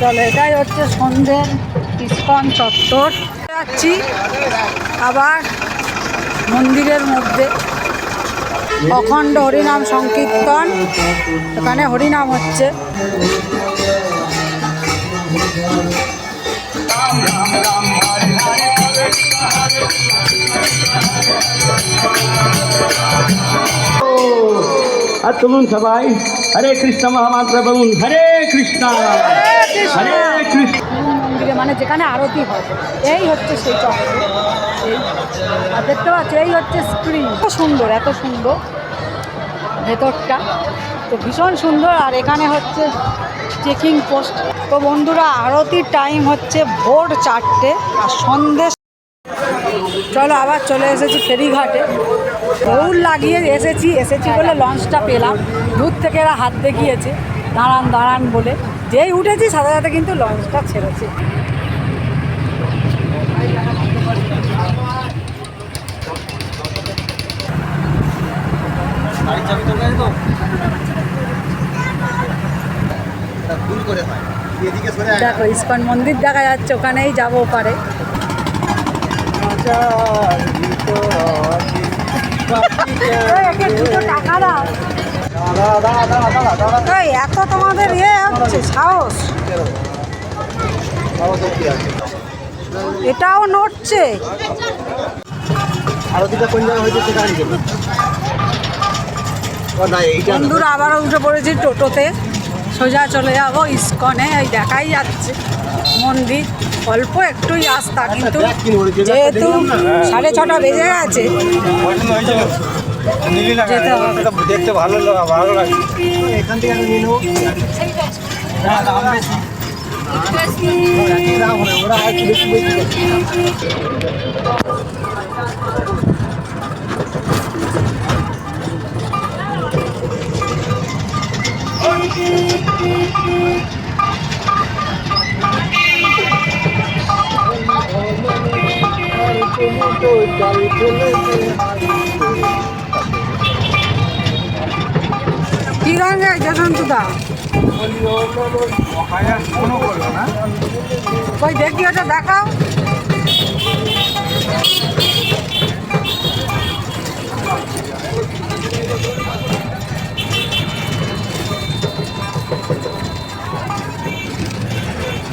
চলো। এটাই হচ্ছে সন্ধ্যের ইস্কন চত্বর। যাচ্ছি আবার মন্দিরের মধ্যে। অখণ্ড হরিনাম সংকীর্তন। এখানে হরিনাম হচ্ছে। আর তুলুন সবাই। হরে কৃষ্ণ মহামন্ত্র বলুন হরে কৃষ্ণ। মন্দিরে মানে যেখানে আরতি হয়। এই হচ্ছে সেই চক্র। আর দেখতে পাচ্ছ, এই হচ্ছে স্ক্রিন এত সুন্দর এত সুন্দর ভেতরটা। তো ভীষণ সুন্দর, আর এখানে হচ্ছে চেকিং পোস্ট তো বন্ধুরা, আরতির টাইম হচ্ছে ভোর চারটে, আর সন্ধে চলো আবার চলে এসেছি ফেরিঘাটে। দৌড় লাগিয়ে এসেছি এসেছি বলে লঞ্চটা পেলাম। দূর থেকে এরা হাত দেখিয়েছে। দাঁড়ান দাঁড়ান বলে। যেই উঠেছি সাথে সাথে কিন্তু লঞ্চটা ছেড়েছে। দেখো ইস্কন মন্দির দেখা যাচ্ছে ওখানেই যাব পারে টাকা দাও। এই এত তোমাদের ইয়ে হচ্ছে সাহস? এটাও নড়ছে। বন্ধুরা আবারও উঠে পড়েছি টোটোতে সোজা চলে যাব ইস্কনে এই দেখাই যাচ্ছে মন্দির অল্প একটুই রাস্তা কিন্তু ব্যাগটা যেহেতু। সাড়ে ছটা বেজে গেছে যেতে হবে দেখতে ভালো লাগা ভালো লাগে এখান থেকে আমি নিয়ে নেব হ্যাঁ, দাম বেশি। একই দাম ওরা আর বেশি বেশি করছে। কি রঙের যশন্তদা কই, দেখি ওটা, দেখাও।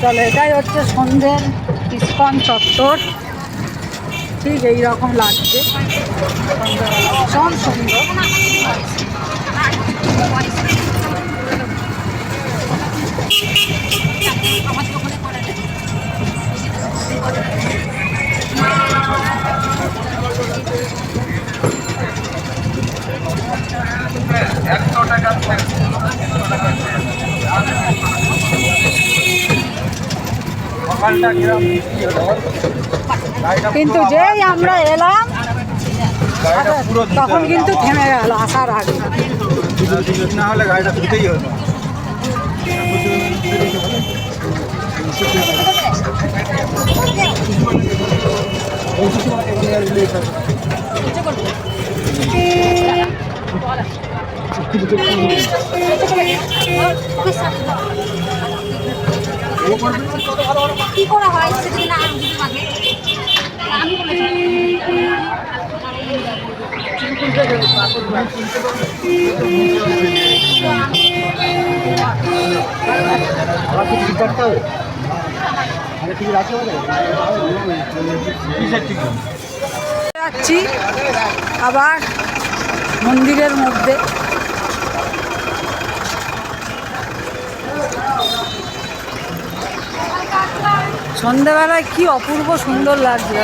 চলো, এটাই হচ্ছে সন্ধ্যের ইস্কন চত্বর। ঠিক এই রকম লাগছে ভীষণ সুন্দর। কিন্তু যেই আমরা এলাম তখন কিন্তু থেমে গেল আসার আগে। না হলে গাড়িটা ধুতেই হতো কি করা হয় সেদিন আমি যদি মাগে আমি বলেছি আবার কি টিকিট কাটতে হবে আরে টিকিট আছে বলে কিসের টিকিট যাচ্ছি আবার মন্দিরের মধ্যে। সন্ধ্যেবেলায় কি অপূর্ব সুন্দর লাগছে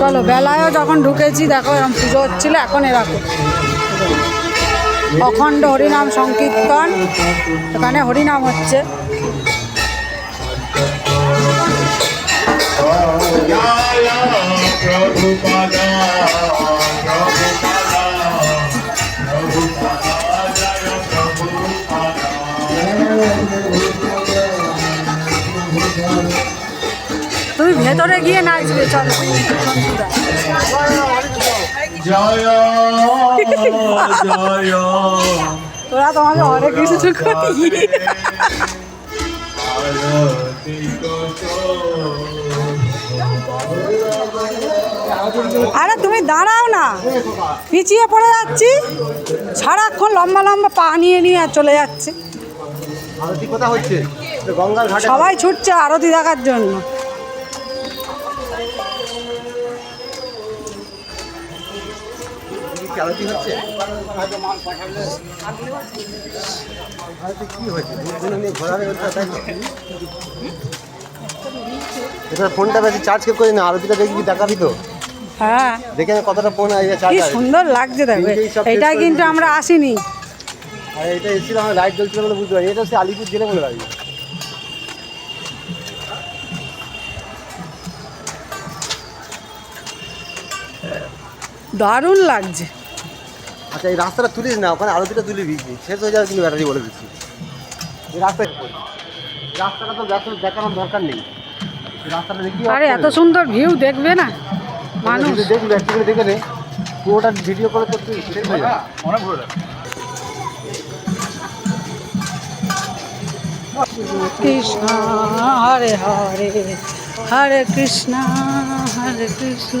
চলো, বেলায়ও যখন ঢুকেছি, দেখো এরকম পুজো হচ্ছিল, এখন এরকম অখণ্ড হরিনাম সংকীর্তন, এখানে হরিনাম হচ্ছে. তুমি ভেতরে গিয়ে নাচবে চলো। তোরা তোমাকে অনেক কিছু করি আরে তুমি দাঁড়াও না পিছিয়ে পড়ে যাচ্ছি। সারাক্ষণ লম্বা লম্বা পা নিয়ে নিয়ে চলে যাচ্ছে। হচ্ছে? গঙ্গার ঘাটে সবাই ছুটছে আরতি দেখার জন্য। আরতি হচ্ছে। আরতি কি হচ্ছে দুদিন নিয়ে ঘোরাবে হচ্ছে এবার ফোনটা বেশি চার্জ কেউ করি না আরতিটা দেখবি দেখাবি তো? হ্যাঁ। দেখে কতটা ফোন কি সুন্দর লাগছে দেখবে এটা কিন্তু আমরা আসিনি। আর এটা এসেছিল আমার লাইট জ্বলছিল বলে বুঝতে পারি এটা হচ্ছে আলিপুর জেলে বলে পারি দারুণ লাগছে। আচ্ছা এই রাস্তাটা তুলিস না ওখানে আরতিটা তুলে দিয়েছি শেষ হয়ে যাবে কিন্তু ব্যাটারি বলে দিচ্ছি। এই রাস্তা রাস্তাটা তো দেখানোর দরকার নেই। রাস্তাটা দেখি আরে এত সুন্দর ভিউ দেখবে না? মানুষ। দেখবি একটু করে দেখে নে। পুরোটা ভিডিও করে তো তুই শেষ হয়ে যাবে কৃষ্ণ হরে হরে হরে কৃষ্ণ হরে কৃষ্ণ।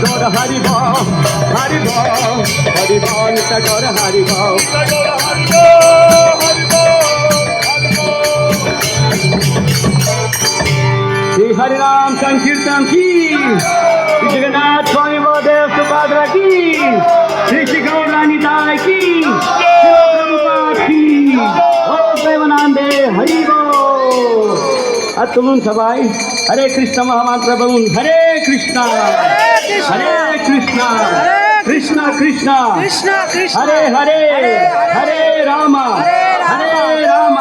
टकोर हरि भाव हरि भाव हरि भाव हरि भाव श्री हरि राम संकीर्तन की जगन्नाथ स्वामी की श्री श्री गौर रानी की हरि सबाई हरे कृष्ण महामंत्र बलून हरे कृष्णा হরে কৃষ্ণ কৃষ্ণ কৃষ্ণ। কৃষ্ণ কৃষ্ণ। হরে হরে হরে রাম। হরে রাম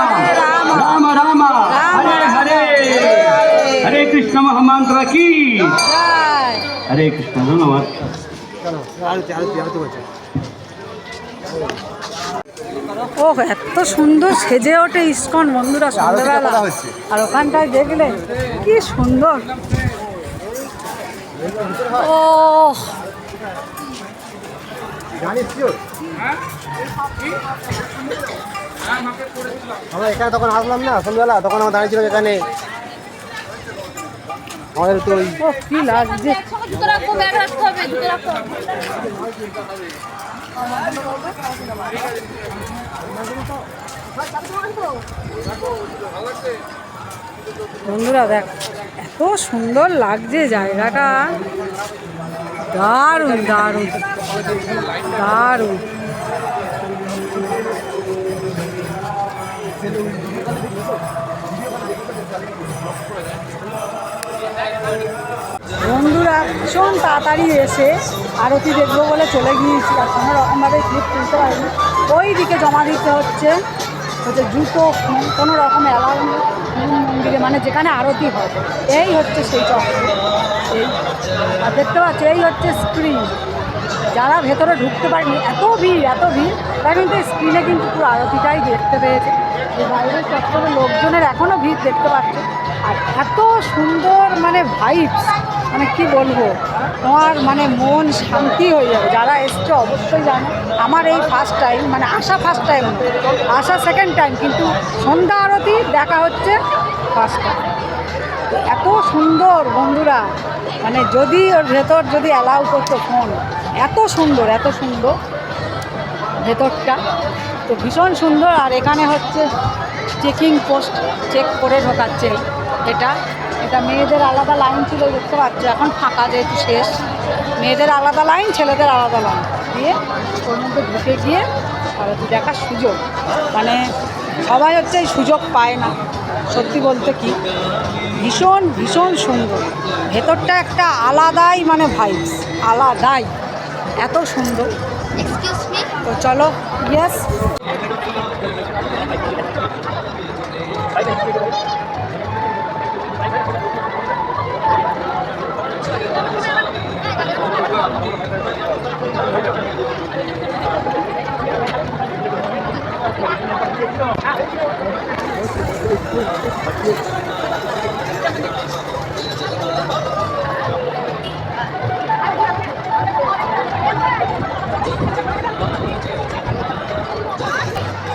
রাম। রাম। হরে হরে হরে। কৃষ্ণ মহামন্ত্র কি। হরে কৃষ্ণ ধন্যবাদ। ও এত সুন্দর সেজে ওঠে ইস্কন বন্ধুরা সন্ধ্যাবেলা। আর ওখানটায় দেখলে কি সুন্দর। ও আমরা এখানে তখন আসলাম না সন্ধ্যাবেলা তখন আমার দাঁড়িয়ে ছিল এখানে আমাদের তো কি লাগছে? একসঙ্গে জুতো বন্ধুরা দেখ, এত সুন্দর লাগছে জায়গাটা। দারুণ দারুণ দারুণ। বন্ধুরা, ভীষণ তাড়াতাড়ি এসে আরতি দেখব বলে চলে গিয়েছি, আর কোনো রকমভাবে ক্লিপ তুলতে পারিনি। ওই দিকে জমা দিতে হচ্ছে হচ্ছে জুতো, কোনো- রকম অ্যালাউ নেই মন্দিরে মানে যেখানে আরতি হয়। এই হচ্ছে সেই চক্র এই, আর দেখতে পাচ্ছ, এই হচ্ছে স্ক্রিন যারা ভেতরে ঢুকতে পারেনি, এত ভিড় এত ভিড়, তারা কিন্তু স্ক্রিনে কিন্তু পুরো আরতিটাই দেখতে পেয়েছে। বাইরের চত্বরে লোকজনের এখনও ভিড় দেখতে পাচ্ছে। আর এত সুন্দর মানে ভাইবস মানে কি বলব? তোমার মানে মন শান্তি হয়ে যাবে। যারা এসছে অবশ্যই জানে, আমার এই ফার্স্ট টাইম মানে আসা ফার্স্ট টাইম আসা সেকেন্ড টাইম কিন্তু সন্ধ্যা আরতি দেখা হচ্ছে ফার্স্ট টাইম এত সুন্দর বন্ধুরা মানে যদি ওর ভেতর যদি অ্যালাউ করতো ফোন এত সুন্দর এত সুন্দর ভেতরটা। তো ভীষণ সুন্দর, আর এখানে হচ্ছে চেকিং পোস্ট চেক করে ঢোকাচ্ছে এটা। এটা মেয়েদের আলাদা লাইন ছিল দেখতে পাচ্ছ? এখন ফাঁকা যেহেতু শেষ। মেয়েদের আলাদা লাইন ছেলেদের আলাদা লাইন। দিয়ে ওর মধ্যে ঢুকে গিয়ে আরতি দেখার সুযোগ। মানে সবাই হচ্ছে এই সুযোগ পায় না সত্যি বলতে কি? ভীষণ ভীষণ সুন্দর। ভেতরটা একটা আলাদাই মানে ভাইবস আলাদাই। এত সুন্দর। তো চলো ইয়েস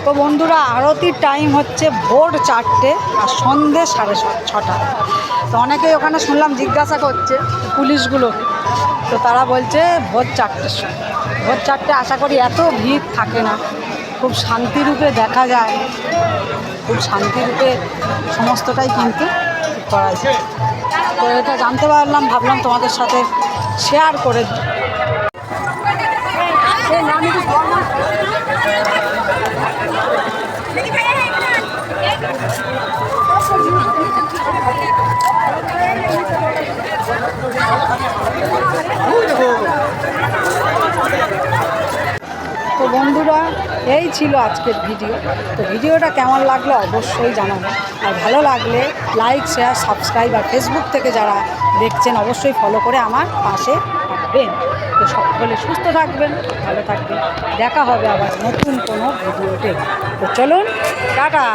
তো বন্ধুরা, আরতির টাইম হচ্ছে ভোর চারটে আর সন্ধে সাড়ে ছটা। তো অনেকেই ওখানে শুনলাম জিজ্ঞাসা করছে পুলিশগুলো তো তারা বলছে ভোর চারটে ভোর চারটে আশা করি এত ভিড় থাকে না খুব শান্তিরূপে দেখা যায় খুব শান্তিরূপে সমস্তটাই কিন্তু করা যায় তো এটা জানতে পারলাম ভাবলাম তোমাদের সাথে শেয়ার করে দিই। বন্ধুরা, এই ছিল আজকের ভিডিও। তো ভিডিওটা কেমন লাগল অবশ্যই জানাব। আর ভালো লাগলে লাইক শেয়ার সাবস্ক্রাইব আর ফেসবুক থেকে যারা দেখছেন, অবশ্যই ফলো করে আমার পাশে থাকবেন। তো সকলে সুস্থ থাকবেন, ভালো থাকবেন। দেখা হবে আবার নতুন কোনো ভিডিওতে। তো চলুন, টাটা।